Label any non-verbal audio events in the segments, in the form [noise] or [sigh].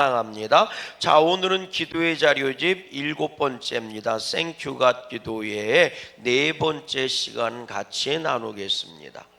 합니다. 자, 오늘은 기도의 자료집 일곱 번째입니다. 생큐갓 기도회의 네 번째 시간 같이 나누겠습니다.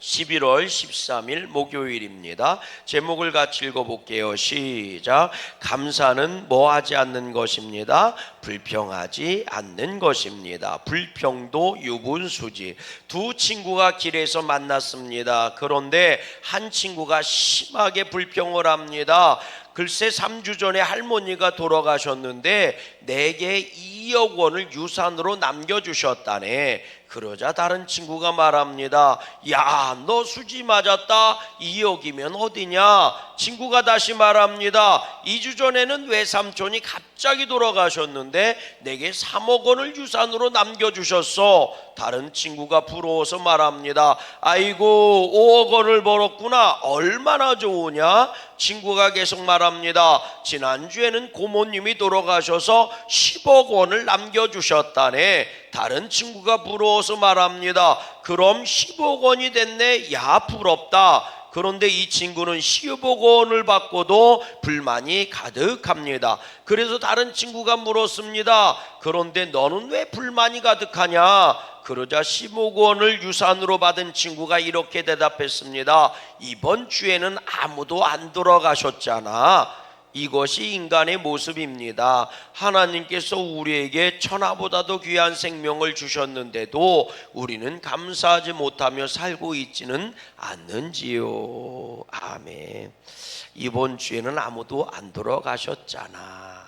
11월 13일 목요일입니다. 제목을 같이 읽어볼게요. 시작. 감사는 뭐 하지 않는 것입니다. 불평하지 않는 것입니다. 불평도 유분수지. 두 친구가 길에서 만났습니다. 그런데 한 친구가 심하게 불평을 합니다. 글쎄 3주 전에 할머니가 돌아가셨는데 내게 2억 원을 유산으로 남겨주셨다네. 그러자 다른 친구가 말합니다. 야, 너 수지 맞았다. 2억이면 어디냐? 친구가 다시 말합니다. 2주 전에는 외삼촌이 갑자기 돌아가셨는데 내게 3억 원을 유산으로 남겨주셨어. 다른 친구가 부러워서 말합니다. 아이고, 5억 원을 벌었구나. 얼마나 좋으냐? 친구가 계속 말합니다. 지난주에는 고모님이 돌아가셔서 10억 원을 남겨주셨다네. 다른 친구가 부러워서 말합니다. 그럼 10억 원이 됐네. 야, 부럽다. 그런데 이 친구는 10억 원을 받고도 불만이 가득합니다. 그래서 다른 친구가 물었습니다. 그런데 너는 왜 불만이 가득하냐? 그러자 10억 원을 유산으로 받은 친구가 이렇게 대답했습니다. 이번 주에는 아무도 안 돌아가셨잖아. 이것이 인간의 모습입니다. 하나님께서 우리에게 천하보다도 귀한 생명을 주셨는데도 우리는 감사하지 못하며 살고 있지는 않는지요. 아멘. 이번 주에는 아무도 안 돌아가셨잖아.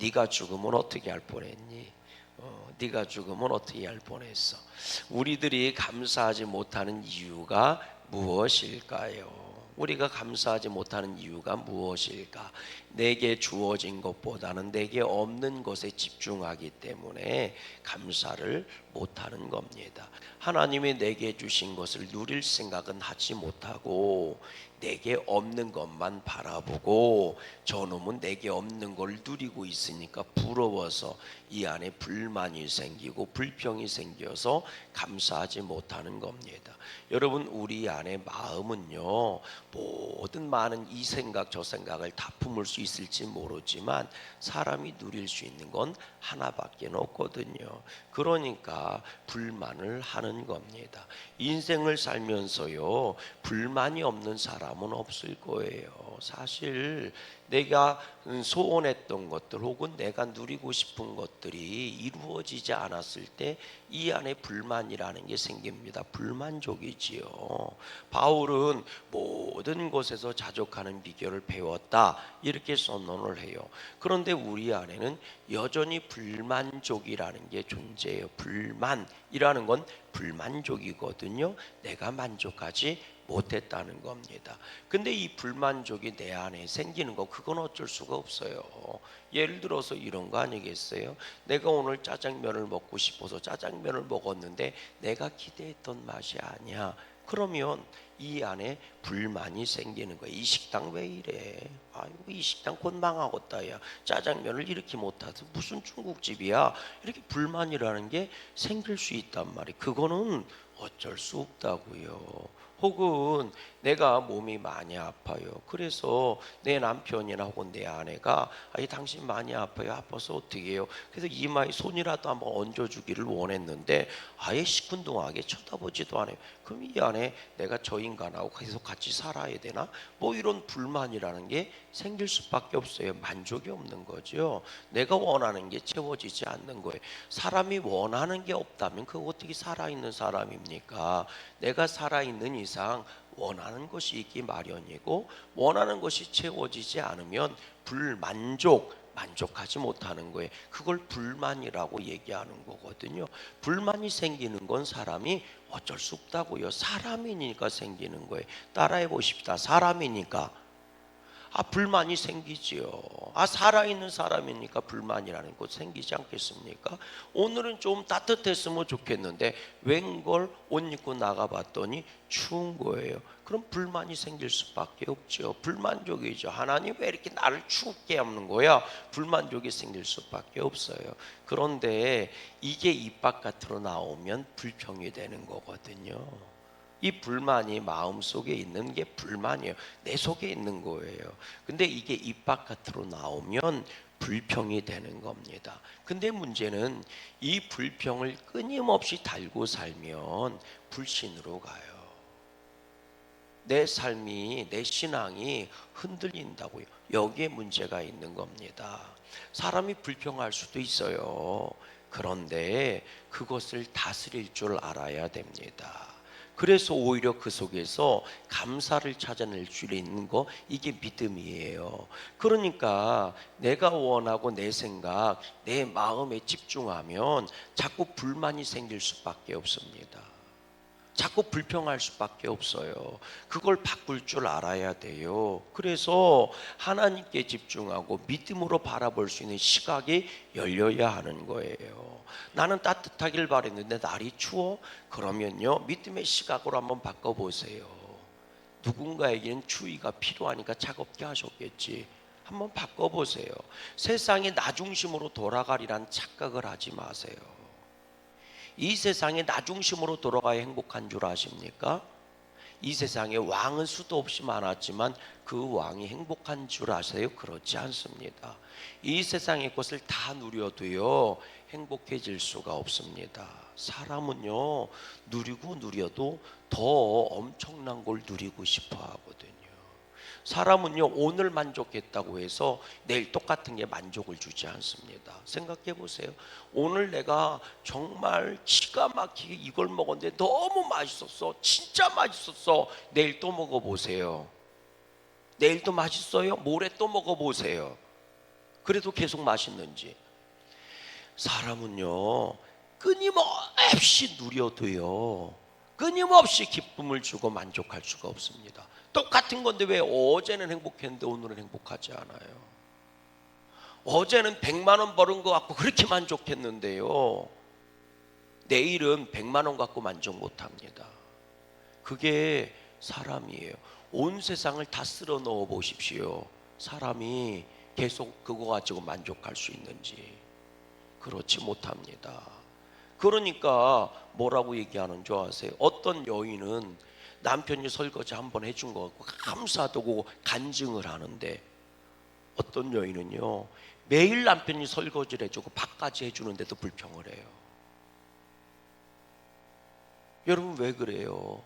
네가 죽으면 어떻게 할 뻔했니? 어, 네가 죽으면 어떻게 할 뻔했어? 우리들이 감사하지 못하는 이유가 무엇일까요? 우리가 감사하지 못하는 이유가 무엇일까? 내게 주어진 것보다는 내게 없는 것에 집중하기 때문에 감사를 못하는 겁니다. 하나님이 내게 주신 것을 누릴 생각은 하지 못하고 내게 없는 것만 바라보고 저놈은 내게 없는 걸 누리고 있으니까 부러워서 이 안에 불만이 생기고 불평이 생겨서 감사하지 못하는 겁니다. 여러분 우리 안에 마음은요 모든 많은 이 생각 저 생각을 다 품을 수 있을지 모르지만 사람이 누릴 수 있는 건 하나밖에 없거든요. 그러니까 불만을 하는 겁니다. 인생을 살면서요 불만이 없는 사람은 없을 거예요. 사실 내가 소원했던 것들 혹은 내가 누리고 싶은 것들이 이루어지지 않았을 때 이 안에 불만이라는 게 생깁니다. 불만족이지요. 바울은 모든 곳에서 자족하는 비결을 배웠다 이렇게 선언을 해요. 그런데 우리 안에는 여전히 불만족이라는 게 존재해요. 불만이라는 건 불만족이거든요. 내가 만족하지 못했다는 겁니다. 근데 이 불만족이 내 안에 생기는 거 그건 어쩔 수가 없어요. 예를 들어서 이런 거 아니겠어요? 내가 오늘 짜장면을 먹고 싶어서 짜장면을 먹었는데 내가 기대했던 맛이 아니야. 그러면 이 안에 불만이 생기는 거야. 이 식당 왜 이래? 아이고 이 식당 곧 망하겠다 야. 짜장면을 이렇게 못하서 무슨 중국집이야? 이렇게 불만이라는 게 생길 수 있단 말이에요. 그거는 어쩔 수 없다고요. 혹은 내가 몸이 많이 아파요. 그래서 내 남편이나 혹은 내 아내가 아이 당신 많이 아파요. 아파서 어떻게 해요? 그래서 이마에 손이라도 한번 얹어주기를 원했는데 아예 시큰둥하게 쳐다보지도 않아요. 그럼 이 안에 내가 저 인간하고 계속 같이 살아야 되나? 뭐 이런 불만이라는 게 생길 수밖에 없어요. 만족이 없는 거죠. 내가 원하는 게 채워지지 않는 거예요. 사람이 원하는 게 없다면 그 어떻게 살아있는 사람입니까? 내가 살아있는 이상 원하는 것이 있기 마련이고 원하는 것이 채워지지 않으면 불만족 만족하지 못하는 거예요. 그걸 불만이라고 얘기하는 거거든요. 불만이 생기는 건 사람이 어쩔 수 없다고요. 사람이니까 생기는 거예요. 따라해 보십시다. 사람이니까 아 불만이 생기지요. 아 살아있는 사람이니까 불만이라는 것 생기지 않겠습니까? 오늘은 좀 따뜻했으면 좋겠는데 웬걸 옷 입고 나가봤더니 추운 거예요. 그럼 불만이 생길 수밖에 없죠. 불만족이죠. 하나님 왜 이렇게 나를 춥게 하는 거야? 불만족이 생길 수밖에 없어요. 그런데 이게 입 바깥으로 나오면 불평이 되는 거거든요. 이 불만이 마음 속에 있는 게 불만이에요. 내 속에 있는 거예요. 근데 이게 입 바깥으로 나오면 불평이 되는 겁니다. 근데 문제는 이 불평을 끊임없이 달고 살면 불신으로 가요. 내 삶이 내 신앙이 흔들린다고요. 여기에 문제가 있는 겁니다. 사람이 불평할 수도 있어요. 그런데 그것을 다스릴 줄 알아야 됩니다. 그래서 오히려 그 속에서 감사를 찾아낼 수 있는 거 이게 믿음이에요. 그러니까 내가 원하고 내 생각, 내 마음에 집중하면 자꾸 불만이 생길 수밖에 없습니다. 자꾸 불평할 수밖에 없어요. 그걸 바꿀 줄 알아야 돼요. 그래서 하나님께 집중하고 믿음으로 바라볼 수 있는 시각이 열려야 하는 거예요. 나는 따뜻하길 바랬는데 날이 추워? 그러면요, 믿음의 시각으로 한번 바꿔보세요. 누군가에게는 추위가 필요하니까 차갑게 하셨겠지. 한번 바꿔보세요. 세상이 나 중심으로 돌아가리란 착각을 하지 마세요. 이 세상에 나 중심으로 돌아가야 행복한 줄 아십니까? 이 세상에 왕은 수도 없이 많았지만 그 왕이 행복한 줄 아세요? 그렇지 않습니다. 이 세상의 것을 다 누려도요 행복해질 수가 없습니다. 사람은요 누리고 누려도 더 엄청난 걸 누리고 싶어 하거든요. 사람은요 오늘 만족했다고 해서 내일 똑같은 게 만족을 주지 않습니다. 생각해 보세요. 오늘 내가 정말 기가 막히게 이걸 먹었는데 너무 맛있었어. 진짜 맛있었어. 내일 또 먹어 보세요. 내일 또 맛있어요. 모레 또 먹어 보세요. 그래도 계속 맛있는지. 사람은요 끊임없이 누려도요 끊임없이 기쁨을 주고 만족할 수가 없습니다. 똑같은 건데 왜 어제는 행복했는데 오늘은 행복하지 않아요? 어제는 100만 원 벌은 것 같고 그렇게 만족했는데요. 내일은 100만 원 갖고 만족 못 합니다. 그게 사람이에요. 온 세상을 다 쓸어 넣어 보십시오. 사람이 계속 그거 가지고 만족할 수 있는지 그렇지 못합니다. 그러니까 뭐라고 얘기하는 줄 아세요? 어떤 여인은 남편이 설거지 한 번 해준 거 같고 감사하다고 간증을 하는데 어떤 여인은요 매일 남편이 설거지를 해주고 밥까지 해주는데도 불평을 해요. 여러분 왜 그래요?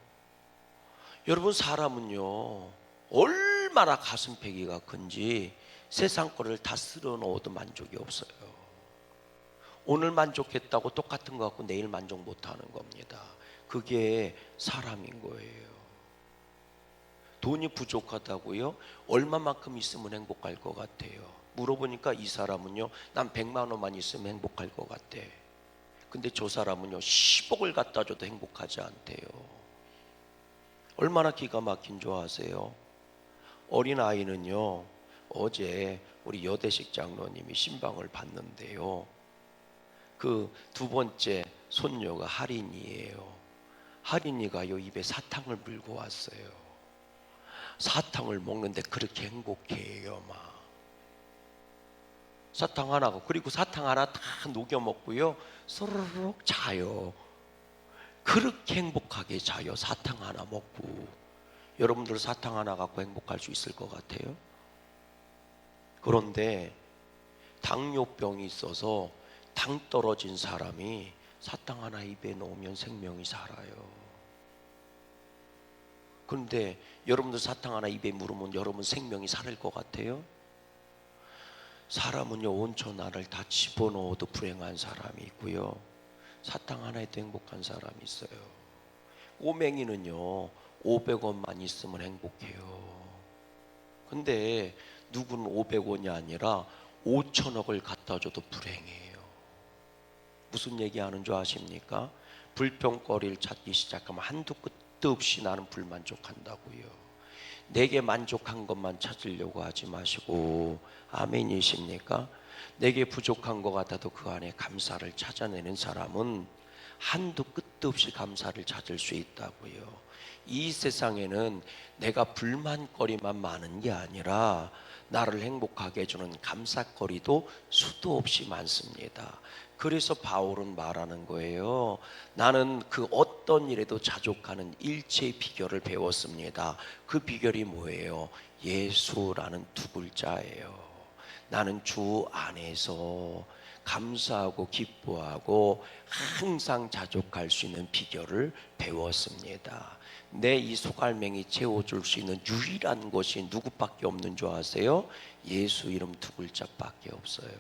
여러분 사람은요 얼마나 가슴패기가 큰지 세상 거를 다 쓸어 넣어도 만족이 없어요. 오늘 만족했다고 똑같은 거 갖고 내일 만족 못 하는 겁니다. 그게 사람인 거예요. 돈이 부족하다고요? 얼마만큼 있으면 행복할 것 같아요? 물어보니까 이 사람은요, 난 100만 원만 있으면 행복할 것 같아. 근데 저 사람은요, 10억을 갖다 줘도 행복하지 않대요. 얼마나 기가 막힌 줄 아세요? 어린 아이는요, 어제 우리 여대식 장로님이 신방을 봤는데요. 그 두 번째 손녀가 할인이에요. 할인이가요 입에 사탕을 물고 왔어요. 사탕을 먹는데 그렇게 행복해요, 막. 사탕 하나고 그리고 사탕 하나 다 녹여 먹고요. 소르륵 자요. 그렇게 행복하게 자요. 사탕 하나 먹고. 여러분들 사탕 하나 갖고 행복할 수 있을 것 같아요? 그런데 당뇨병이 있어서 당 떨어진 사람이 사탕 하나 입에 넣으면 생명이 살아요. 그런데 여러분들 사탕 하나 입에 물으면 여러분 생명이 살을 것 같아요? 사람은요 온천 안을 다 집어넣어도 불행한 사람이 있고요 사탕 하나에도 행복한 사람이 있어요 꼬맹이는요 500원만 있으면 행복해요 근데 누구는 500원이 아니라 5천억을 갖다 줘도 불행해요 무슨 얘기하는 줄 아십니까? 불평거리를 찾기 시작하면 한두 끝 도 없이 나는 불만족한다고요 내게 만족한 것만 찾으려고 하지 마시고 아멘이십니까? 내게 부족한 것 같아도 그 안에 감사를 찾아내는 사람은 한도 끝도 없이 감사를 찾을 수 있다고요. 이 세상에는 내가 불만거리만 많은 게 아니라 나를 행복하게 해주는 감사거리도 수도 없이 많습니다. 그래서 바울은 말하는 거예요. 나는 그 어떤 일에도 자족하는 일체의 비결을 배웠습니다. 그 비결이 뭐예요? 예수라는 두 글자예요. 나는 주 안에서 감사하고 기뻐하고 항상 자족할 수 있는 비결을 배웠습니다. 내 이 소갈맹이 채워줄 수 있는 유일한 것이 누구밖에 없는 줄 아세요? 예수 이름 두 글자밖에 없어요.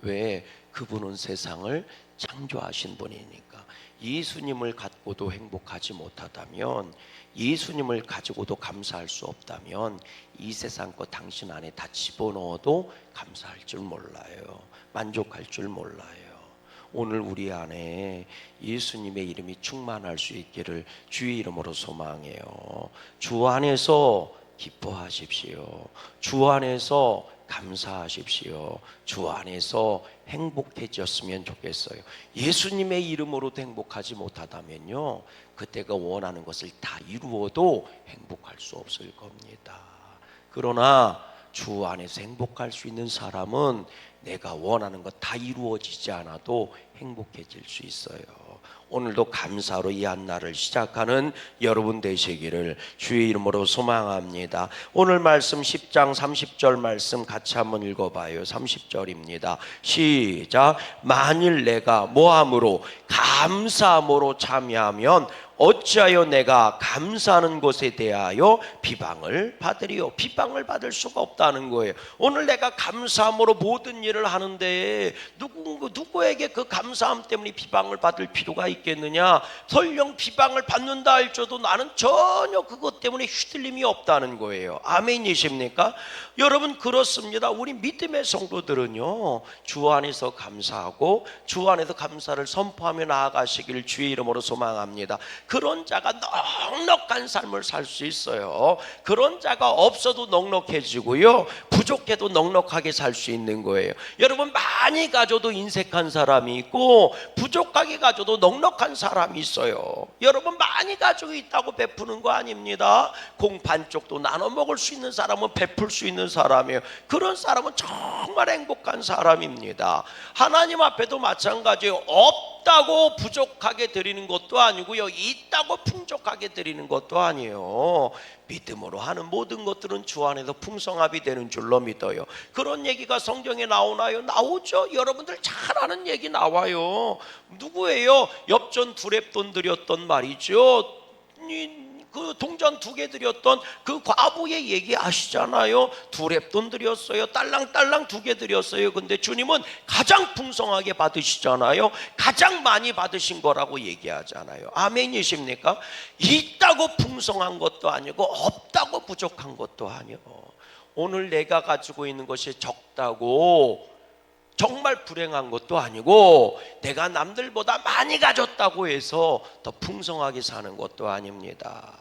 왜? 그분은 세상을 창조하신 분이니까. 예수님을 갖고도 행복하지 못하다면, 예수님을 가지고도 감사할 수 없다면, 이 세상 거 당신 안에 다 집어넣어도 감사할 줄 몰라요. 만족할 줄 몰라요. 오늘 우리 안에 예수님의 이름이 충만할 수 있기를 주의 이름으로 소망해요. 주 안에서 기뻐하십시오. 주 안에서 감사하십시오. 주 안에서 행복해졌으면 좋겠어요. 예수님의 이름으로도 행복하지 못하다면요. 그때가 원하는 것을 다 이루어도 행복할 수 없을 겁니다. 그러나 주 안에서 행복할 수 있는 사람은 내가 원하는 것 다 이루어지지 않아도 행복해질 수 있어요. 오늘도 감사로 이 한날을 시작하는 여러분 되시기를 주의 이름으로 소망합니다. 오늘 말씀 10장 30절 말씀 같이 한번 읽어봐요. 30절입니다. 시작. 만일 내가 모함으로 감사함으로 참여하면 어찌하여 내가 감사하는 것에 대하여 비방을 받으리요? 비방을 받을 수가 없다는 거예요. 오늘 내가 감사함으로 모든 일을 하는데 누구 누구에게 그 감사함 때문에 비방을 받을 필요가 있겠느냐? 설령 비방을 받는다 할지라도 나는 전혀 그것 때문에 휘둘림이 없다는 거예요. 아멘이십니까? 여러분 그렇습니다. 우리 믿음의 성도들은요 주 안에서 감사하고 주 안에서 감사를 선포하며 나아가시기를 주의 이름으로 소망합니다. 그런 자가 넉넉한 삶을 살 수 있어요. 그런 자가 없어도 넉넉해지고요. 부족해도 넉넉하게 살 수 있는 거예요. 여러분 많이 가져도 인색한 사람이 있고 부족하게 가져도 넉넉한 사람이 있어요. 여러분 많이 가지고 있다고 베푸는 거 아닙니다. 공 반쪽도 나눠 먹을 수 있는 사람은 베풀 수 있는 사람이에요. 그런 사람은 정말 행복한 사람입니다. 하나님 앞에도 마찬가지예요. 없 다고 부족하게 드리는 것도 아니고요. 있다고 풍족하게 드리는 것도 아니에요. 믿음으로 하는 모든 것들은 주 안에서 풍성합이 되는 줄로 믿어요. 그런 얘기가 성경에 나오나요? 나오죠. 여러분들 잘 아는 얘기 나와요. 누구예요? 엽전 두랩돈 드렸던 말이죠. 이- 그 동전 두 개 드렸던 그 과부의 얘기 아시잖아요. 두 랩돈 드렸어요. 딸랑딸랑 두 개 드렸어요. 근데 주님은 가장 풍성하게 받으시잖아요. 가장 많이 받으신 거라고 얘기하잖아요. 아멘이십니까? 있다고 풍성한 것도 아니고 없다고 부족한 것도 아니요. 오늘 내가 가지고 있는 것이 적다고 정말 불행한 것도 아니고 내가 남들보다 많이 가졌다고 해서 더 풍성하게 사는 것도 아닙니다.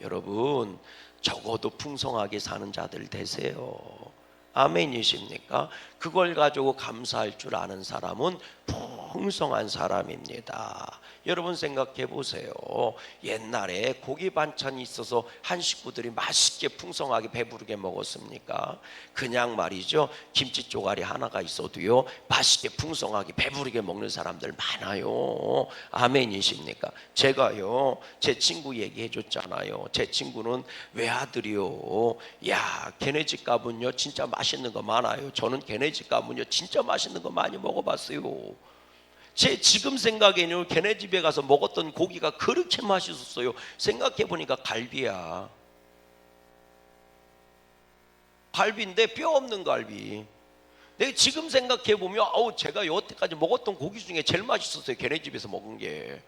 여러분 적어도 풍성하게 사는 자들 되세요. 아멘이십니까? 그걸 가지고 감사할 줄 아는 사람은 풍성한 사람입니다. 여러분 생각해 보세요. 옛날에 고기 반찬이 있어서 한 식구들이 맛있게 풍성하게 배부르게 먹었습니까? 그냥 말이죠. 김치 쪼가리 하나가 있어도요. 맛있게 풍성하게 배부르게 먹는 사람들 많아요. 아멘이십니까? 제가요. 제 친구 얘기해 줬잖아요. 제 친구는 외아들이요. 야, 걔네 집 가면요. 진짜 맛있는 거 많아요. 저는 걔네 집 가면요. 진짜 맛있는 거 많이 먹어봤어요. 제 지금 생각에는 걔네 집에 가서 먹었던 고기가 그렇게 맛있었어요. 생각해 보니까 갈비야. 갈비인데 뼈 없는 갈비. 내가 지금 생각해 보면 아우 제가 여태까지 먹었던 고기 중에 제일 맛있었어요. 걔네 집에서 먹은 게.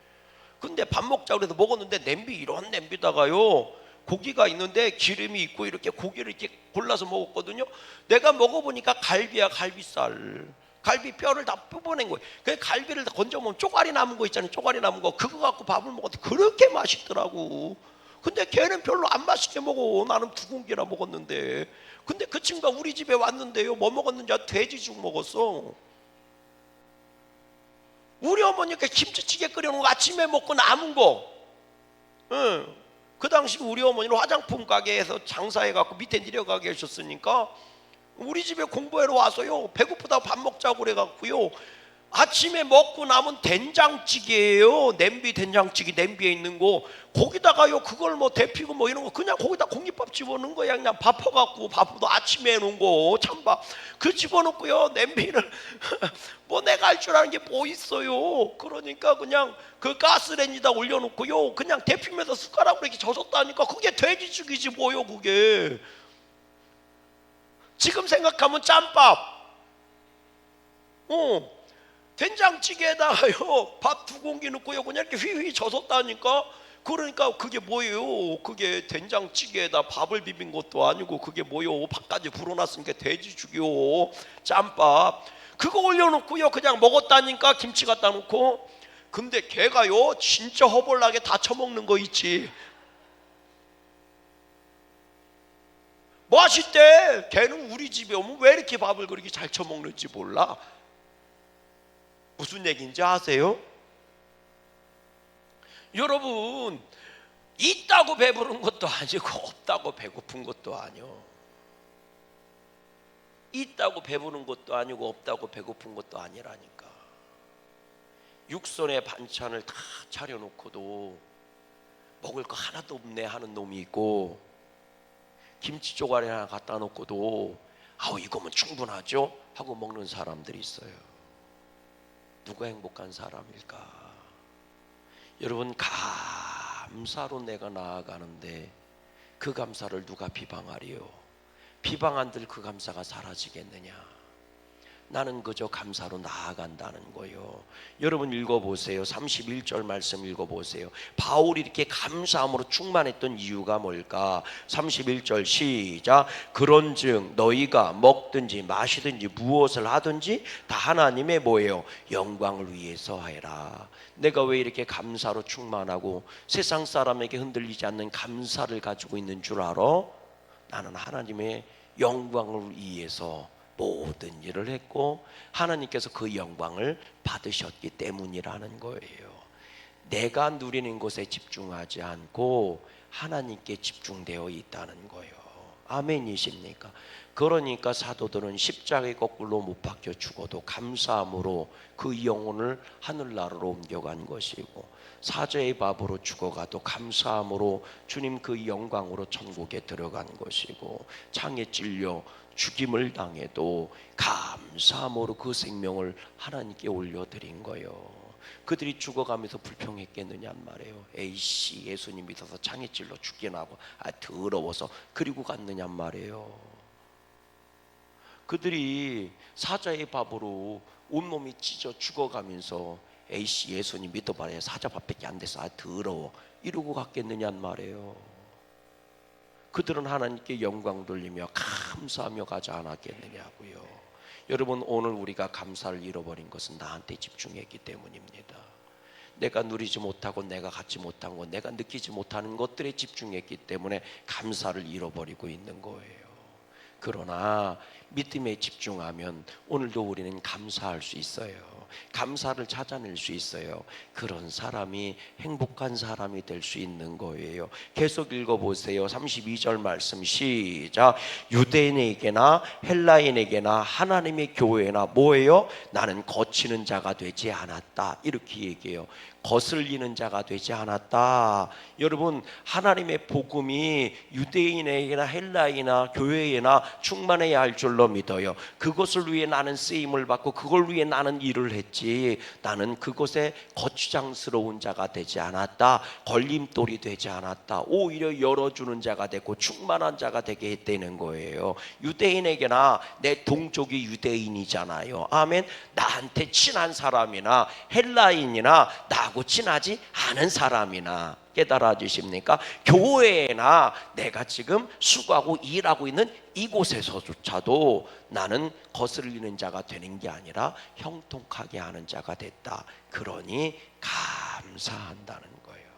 근데 밥 먹자 그래서 먹었는데 냄비 이런 냄비다가요. 고기가 있는데 기름이 있고 이렇게 고기를 이렇게 골라서 먹었거든요. 내가 먹어보니까 갈비야 갈비살. 갈비 뼈를 다 뽑아낸 거예요. 그 갈비를 다 건져 먹으면 쪼가리 남은 거 있잖아요. 쪼가리 남은 거 그거 갖고 밥을 먹었는데 그렇게 맛있더라고. 근데 걔는 별로 안 맛있게 먹어. 나는 두 공기나 먹었는데. 근데 그 친구가 우리 집에 왔는데요. 뭐 먹었는지 아, 돼지죽 먹었어. 우리 어머니가 김치찌개 끓여놓은 거 아침에 먹고 남은 거. 응. 그 당시 우리 어머니는 화장품 가게에서 장사해 갖고 밑에 내려가 계셨으니까 우리 집에 공부하러 와서요. 배고프다 밥 먹자고 그래 갖고요. 아침에 먹고 남은 된장찌개예요. 냄비 된장찌개 냄비에 있는 거. 거기다가요 그걸 뭐 데피고 뭐 이런 거 그냥 거기다 공깃밥 집어넣은 거야. 그냥 밥 퍼 갖고 밥도 아침에 해놓은 거. 찬밥 그 집어넣고요 냄비를. [laughs] 뭐 내가 할 줄 아는 게 뭐 있어요? 그러니까 그냥 그 가스레인지다 올려놓고요. 그냥 데피면서 숟가락으로 이렇게 젖었다니까. 그게 돼지죽이지 뭐요 그게 지금 생각하면 짬밥. 어 된장찌개에다가요 [laughs] 밥 두 공기 넣고요 그냥 이렇게 휘휘 젖었다니까? 그러니까 그게 뭐예요? 그게 된장찌개에다 밥을 비빈 것도 아니고 그게 뭐요? 밥까지 불어놨으니까 돼지죽이요 짬밥. 그거 올려놓고요 그냥 먹었다니까 김치 갖다 놓고. 근데 걔가요 진짜 허벌나게 다 처먹는 거 있지 맛있대 걔는 우리 집에 오면 왜 이렇게 밥을 그렇게 잘 처먹는지 몰라 무슨 얘기인지 아세요? 여러분 있다고 배부른 것도 아니고 없다고 배고픈 것도 아니요. 있다고 배부른 것도 아니고 없다고 배고픈 것도 아니라니까. 육선에 반찬을 다 차려놓고도 먹을 거 하나도 없네 하는 놈이 있고 김치 쪼가리 하나 갖다 놓고도 아우 이거면 충분하죠 하고 먹는 사람들이 있어요. 누가 행복한 사람일까? 여러분 감사로 내가 나아가는데 그 감사를 누가 비방하리요? 비방한들 그 감사가 사라지겠느냐? 나는 그저 감사로 나아간다는 거요. 여러분 읽어보세요. 31절 말씀 읽어보세요. 바울이 이렇게 감사함으로 충만했던 이유가 뭘까? 31절 시작. 그런 즉 너희가 먹든지 마시든지 무엇을 하든지 다 하나님의 뭐예요? 영광을 위해서 하라. 내가 왜 이렇게 감사로 충만하고 세상 사람에게 흔들리지 않는 감사를 가지고 있는 줄 알아? 나는 하나님의 영광을 위해서 모든 일을 했고 하나님께서 그 영광을 받으셨기 때문이라는 거예요. 내가 누리는 것에 집중하지 않고 하나님께 집중되어 있다는 거예요. 아멘이십니까? 그러니까 사도들은 십자가에 거꾸로 못 박혀 죽어도 감사함으로 그 영혼을 하늘나라로 옮겨간 것이고 사자의 밥으로 죽어가도 감사함으로 주님 그 영광으로 천국에 들어간 것이고 창에 찔려 죽임을 당해도 감사함으로 그 생명을 하나님께 올려드린 거요. 그들이 죽어가면서 불평했겠느냐는 말이에요. 에이씨 예수님 믿어서 창에 찔러 죽게 나고 아 더러워서 그리고 갔느냐는 말이에요. 그들이 사자의 밥으로 온몸이 찢어 죽어가면서 에이씨 예수님 믿어봐야 사자 밥밖에 안 돼서 아 더러워 이러고 갔겠느냐는 말이에요. 그들은 하나님께 영광 돌리며 감사하며 가지 않았겠느냐고요. 여러분 오늘 우리가 감사를 잃어버린 것은 나한테 집중했기 때문입니다. 내가 누리지 못하고 내가 갖지 못한 것, 내가 느끼지 못하는 것들에 집중했기 때문에 감사를 잃어버리고 있는 거예요. 그러나 믿음에 집중하면 오늘도 우리는 감사할 수 있어요. 감사를 찾아낼 수 있어요. 그런 사람이 행복한 사람이 될 수 있는 거예요. 계속 읽어보세요. 32절 말씀 시작. 유대인에게나 헬라인에게나 하나님의 교회나 뭐예요? 나는 거치는 자가 되지 않았다. 이렇게 얘기해요. 거슬리는 자가 되지 않았다. 여러분 하나님의 복음이 유대인에게나 헬라이나 교회에나 충만해야 할 줄로 믿어요. 그것을 위해 나는 쓰임을 받고 그걸 위해 나는 일을 했지. 나는 그것에 거추장스러운 자가 되지 않았다. 걸림돌이 되지 않았다. 오히려 열어주는 자가 되고 충만한 자가 되게 했다는 거예요. 유대인에게나 내 동족이 유대인이잖아요. 아멘. 나한테 친한 사람이나 헬라인이나 나하고 친하지 않은 사람이나 깨달아 주십니까? 교회나 내가 지금 수고하고 일하고 있는 이곳에서조차도 나는 거슬리는 자가 되는 게 아니라 형통하게 하는 자가 됐다. 그러니 감사한다는 거예요.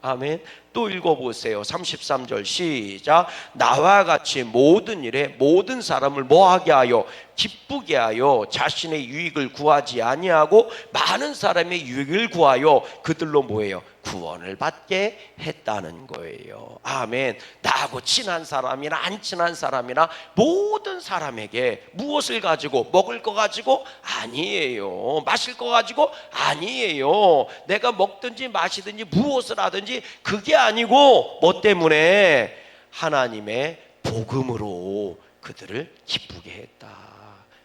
아멘. 또 읽어보세요. 33절 시작. 나와 같이 모든 일에 모든 사람을 뭐하게 하여 기쁘게 하여 자신의 유익을 구하지 아니하고 많은 사람의 유익을 구하여 그들로 뭐예요? 구원을 받게 했다는 거예요. 아멘. 나하고 친한 사람이나 안 친한 사람이나 모든 사람에게 무엇을 가지고 먹을 거 가지고 아니에요. 마실 거 가지고 아니에요. 내가 먹든지 마시든지 무엇을 하든지 그게 아니 고 뭐 때문에 하나님의 복음으로 그들을 기쁘게 했다.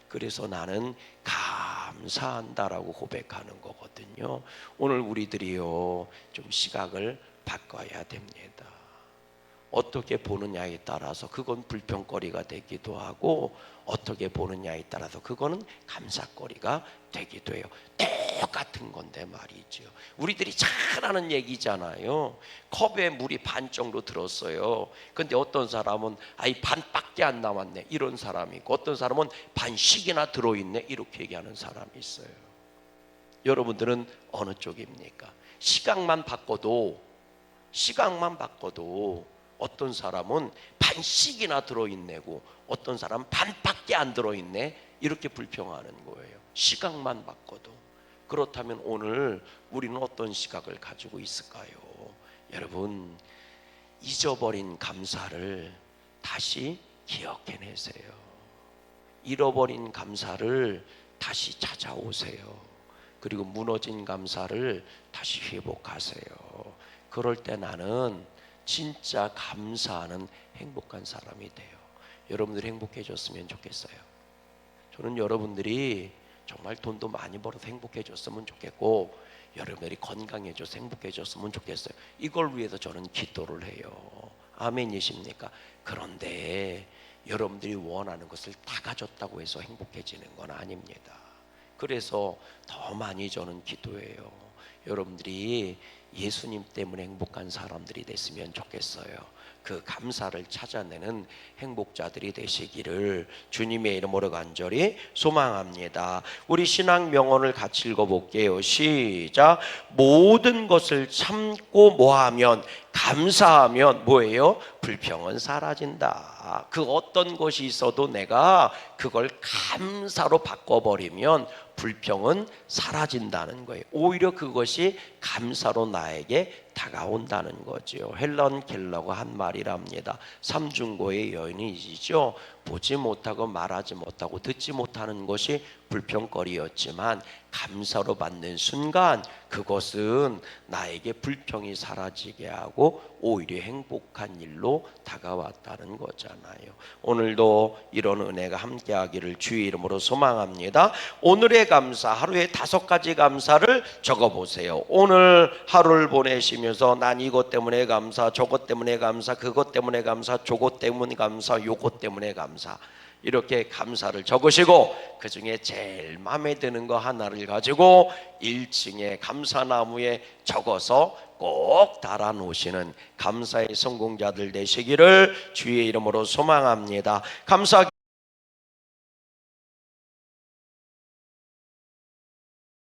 그래서 나는 감사한다라고 고백하는 거거든요. 오늘 우리들이요 좀 시각을 바꿔야 됩니다. 어떻게 보느냐에 따라서 그건 불평거리가 되기도 하고 어떻게 보느냐에 따라서 그거는 감사거리가 되기도 해요. 똑같은 건데 말이죠. 우리들이 잘 아는 얘기잖아요. 컵에 물이 반 정도 들었어요. 근데 어떤 사람은 아이 반밖에 안 남았네 이런 사람이 있고 어떤 사람은 반씩이나 들어있네 이렇게 얘기하는 사람이 있어요. 여러분들은 어느 쪽입니까? 시각만 바꿔도 시각만 바꿔도 어떤 사람은 반씩이나 들어있네고 어떤 사람은 반밖에 안 들어있네 이렇게 불평하는 거예요. 시각만 바꿔도 그렇다면 오늘 우리는 어떤 시각을 가지고 있을까요? 여러분 잊어버린 감사를 다시 기억해내세요. 잃어버린 감사를 다시 찾아오세요. 그리고 무너진 감사를 다시 회복하세요. 그럴 때 나는 진짜 감사하는 행복한 사람이 돼요. 여러분들이 행복해졌으면 좋겠어요. 저는 여러분들이 정말 돈도 많이 벌어서 행복해졌으면 좋겠고 여러분들이 건강해져서 행복해졌으면 좋겠어요. 이걸 위해서 저는 기도를 해요. 아멘이십니까? 그런데 여러분들이 원하는 것을 다 가졌다고 해서 행복해지는 건 아닙니다. 그래서 더 많이 저는 기도해요. 여러분들이 예수님 때문에 행복한 사람들이 됐으면 좋겠어요. 그 감사를 찾아내는 행복자들이 되시기를 주님의 이름으로 간절히 소망합니다. 우리 신앙 명언을 같이 읽어볼게요. 시작. 모든 것을 참고 뭐하면 감사하면 뭐예요? 불평은 사라진다. 그 어떤 것이 있어도 내가 그걸 감사로 바꿔버리면 불평은 사라진다는 거예요. 오히려 그것이 감사로 나에게 다가온다는 거죠. 헬런 켈러가 한 말이랍니다. 삼중고의 여인이시죠. 보지 못하고 말하지 못하고 듣지 못하는 것이 불평거리였지만 감사로 받는 순간 그것은 나에게 불평이 사라지게 하고 오히려 행복한 일로 다가왔다는 거잖아요. 오늘도 이런 은혜가 함께하기를 주의 이름으로 소망합니다. 오늘의 감사 하루에 다섯 가지 감사를 적어보세요. 오늘 하루를 보내시면 서 난 이것 때문에 감사, 저것 때문에 감사, 그것 때문에 감사, 저것 때문에 감사, 요것 때문에 감사. 이렇게 감사를 적으시고 그 중에 제일 마음에 드는 거 하나를 가지고 1층에 감사나무에 적어서 꼭 달아 놓으시는 감사의 성공자들 되시기를 주의 이름으로 소망합니다. 감사